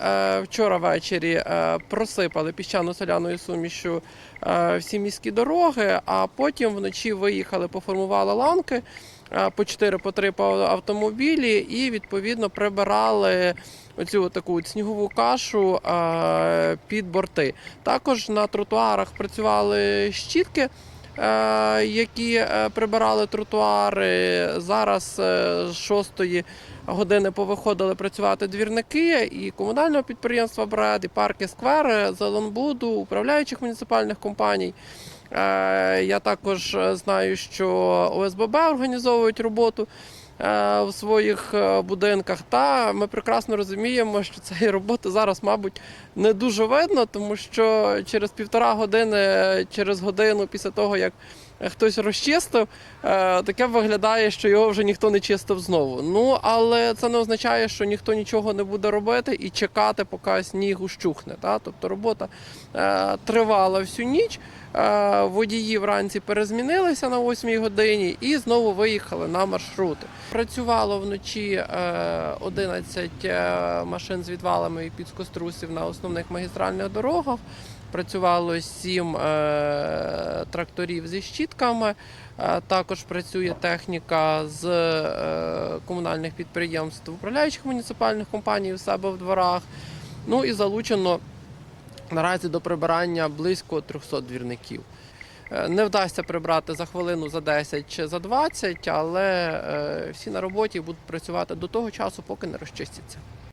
е, вчора ввечері е, просипали піщано-соляною сумішю е, всі міські дороги, а потім вночі виїхали, поформували ланки по 4 по 3 по автомобілі і відповідно прибирали оцю таку снігову кашу під борти. Також на тротуарах працювали щітки. Е, Які е, прибирали тротуари зараз е, з 6 години повиходили працювати двірники і комунального підприємства БРЕД, і парки Сквер, Зеленбуду, управляючих муніципальних компаній. Я також знаю, що ОСББ організовують роботу в своїх е, будинках. Та ми прекрасно розуміємо, що цієї роботи зараз, мабуть, не дуже видно, тому що через півтора години, е, через годину після того, як хтось розчистив, е, таке виглядає, що його вже ніхто не чистив знову. Ну але це не означає, що ніхто нічого не буде робити і чекати, поки сніг ущухне. Та? Тобто робота е, тривала всю ніч. Е, водії вранці перезмінилися на 8 годині і знову виїхали на маршрути. Працювало вночі е, 11 е, машин з відвалами і підскострусів на основних магістральних дорогах. Працювало 7 е, тракторів зі щітками. Е, також працює техніка з е, комунальних підприємств, управляючих муніципальних компаній у себе в дворах. Ну і залучено наразі до прибирання близько 300 двірників. Е, Не вдасться прибрати за хвилину, за 10 чи за 20, але всі на роботі будуть працювати до того часу, поки не розчистяться.